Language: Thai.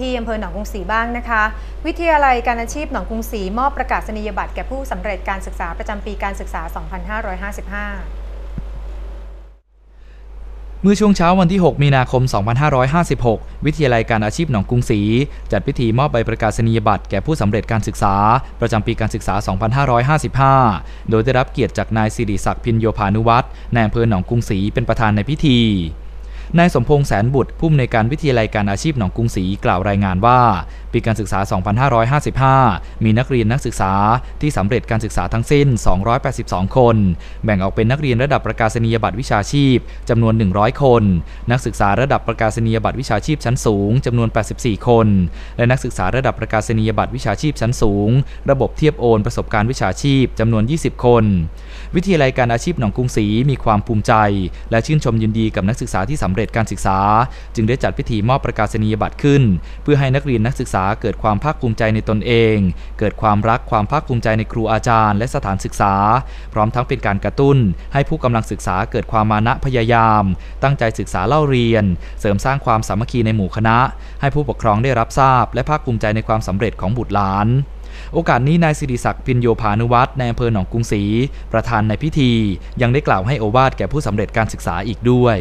ที่อำเภอหนองกรุงศรีบ้างนะคะ วิทยาลัยการอาชีพหนองกรุงศรีมอบประกาศนียบัตรแก่ผู้สำเร็จการศึกษาประจำปีการศึกษา 2555เมื่อช่วงเช้าวันที่ 6 มีนาคม 2556 วิทยาลัยการอาชีพหนองกรุงศรีจัดพิธีมอบใบประกาศนียบัตรแก่ผู้สำเร็จการศึกษา ประจำปีการศึกษา 2555 โดยได้รับเกียรติจากนายสิริศักดิ์พินโยพานุวัฒน์นายอำเภอหนองกรุงศรีเป็นประธานในพิธี นายสมพงษ์แสนบุตรผู้อำนวยการวิทยาลัยการอาชีพหนองกรุงศรีกล่าวรายงานว่า ปีการศึกษา 2555 มีนักเรียนนักศึกษาที่สำเร็จการศึกษาทั้งสิ้น 282 คน แบ่งออกเป็นนักเรียนระดับประกาศนียบัตรวิชาชีพจำนวน 100 คน นักศึกษาระดับประกาศนียบัตรวิชาชีพชั้นสูงจำนวน 84 คน และนักศึกษาระดับประกาศนียบัตรวิชาชีพชั้นสูง ระบบเทียบโอนประสบการณ์วิชาชีพจำนวน 20 คน วิทยาลัยการอาชีพหนองกรุงศรีมีความภูมิใจ และชื่นชมยินดีกับนักศึกษาที่สำเร็จการศึกษา จึงได้จัดพิธีมอบประกาศนียบัตรขึ้น เพื่อให้นักเรียนนักศึกษาเกิดความภาคภูมิใจในตนเอง เกิดความรักความภาคภูมิใจในครูอาจารย์ และสถานศึกษา พร้อมทั้งเป็นการกระตุ้น ให้ผู้กำลังศึกษาเกิดความมานะพยายาม ตั้งใจศึกษาเล่าเรียน เสริมสร้างความสามัคคีในหมู่คณะ ให้ผู้ปกครองได้รับทราบ และภาคภูมิใจในความสำเร็จของบุตรหลานโอกาสนี้นายสิริศักดิ์พินโยพานุวัฒน์ในอำเภอหนองกรุงศรีประธานในพิธี ยังได้กล่าวให้โอวาทแก่ผู้สำเร็จการศึกษาอีกด้วย